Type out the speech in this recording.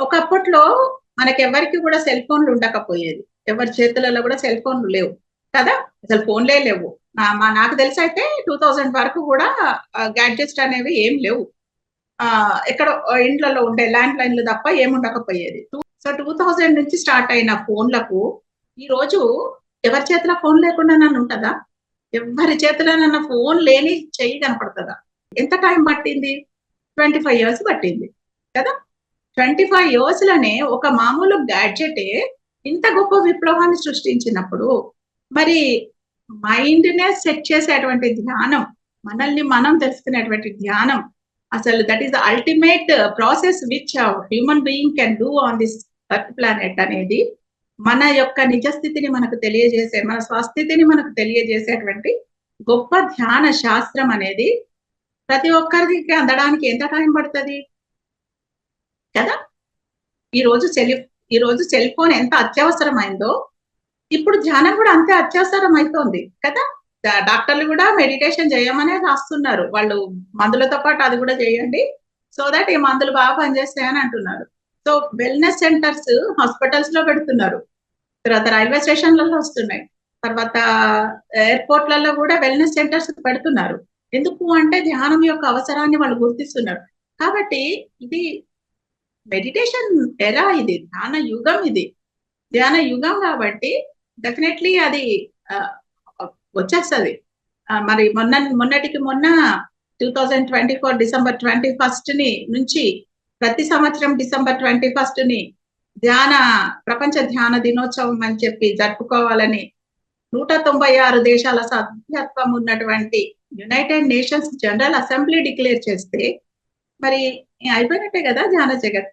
ఒకప్పట్లో మనకెవరికి కూడా సెల్ ఫోన్లు ఉండకపోయేది. ఎవరి చేతులలో కూడా సెల్ ఫోన్లు లేవు. కదా? అసలు ఫోన్లే లేవు. మా నాకు తెలిసి అయితే టూ థౌజండ్ వరకు కూడా గ్యాడ్జెట్స్ అనేవి ఏం లేవు. ఆ ఎక్కడ ఇండ్లలో ఉండే ల్యాండ్ లైన్లు తప్ప ఏముండకపోయేది సో టూ థౌజండ్ నుంచి స్టార్ట్ అయిన ఫోన్లకు ఈ రోజు ఎవరి చేతిలో ఫోన్ లేకుండా నన్ను ఉంటుందా? ఎవరి చేతిలోనన్నా ఫోన్ లేని చెయ్యి కనపడుతుందా? ఎంత టైం పట్టింది? ట్వంటీ ఫైవ్ ఇయర్స్ పట్టింది. కదా? ట్వంటీ ఫైవ్ ఇయర్స్లోనే ఒక మామూలు గ్యాడ్జెటే ఇంత గొప్ప విప్లవాన్ని సృష్టించినప్పుడు మరి మైండ్ నే సెట్ చేసేటువంటి ధ్యానం మనల్ని మనం తెలుసుకునేటువంటి ధ్యానం అసలు that is ultimate process which human being can do on this earth planet అనేది మన యొక్క నిజస్థితిని మనకు తెలియజేసే మన స్వస్థితిని మనకు తెలియజేసేటువంటి గొప్ప ధ్యాన శాస్త్రం అనేది ప్రతి ఒక్కరికి అందడానికి ఎంత టైం పడుతుంది? కదా? ఈ రోజు సెల్ ఈ రోజు సెల్ ఫోన్ ఎంత అత్యవసరమైందో ఇప్పుడు ధ్యానం కూడా అంతే అత్యవసరం అవుతోంది కదా డాక్టర్లు కూడా మెడిటేషన్ చేయమనే రాస్తున్నారు. వాళ్ళు మందులతో పాటు అది కూడా చేయండి. సో దట్ ఈ మందులు బాగా పనిచేస్తాయని అంటున్నారు. సో వెల్నెస్ సెంటర్స్ హాస్పిటల్స్లో పెడుతున్నారు. తర్వాత రైల్వే స్టేషన్లలో వస్తున్నాయి. తర్వాత ఎయిర్పోర్ట్లలో కూడా వెల్నెస్ సెంటర్స్ పెడుతున్నారు. ఎందుకు అంటే ధ్యానం యొక్క అవసరాన్ని వాళ్ళు గుర్తిస్తున్నారు. కాబట్టి ఇది మెడిటేషన్ ఎలా ఇది? ధ్యాన యుగం ఇది. ధ్యాన యుగం కాబట్టి డెఫినెట్లీ అది వచ్చేస్తుంది. మరి మొన్న మొన్నటికి మొన్న two thousand twenty four December twenty ఫస్ట్ని నుంచి ప్రతి సంవత్సరం డిసెంబర్ ట్వంటీ ఫస్ట్ని ధ్యాన ప్రపంచ ధ్యాన దినోత్సవం అని చెప్పి జరుపుకోవాలని నూట తొంభై ఆరు దేశాల సభ్యత్వం ఉన్నటువంటి United Nations General Assembly declare చేస్తే మరి అయిపోయినట్టే కదా ధ్యాన జగత్?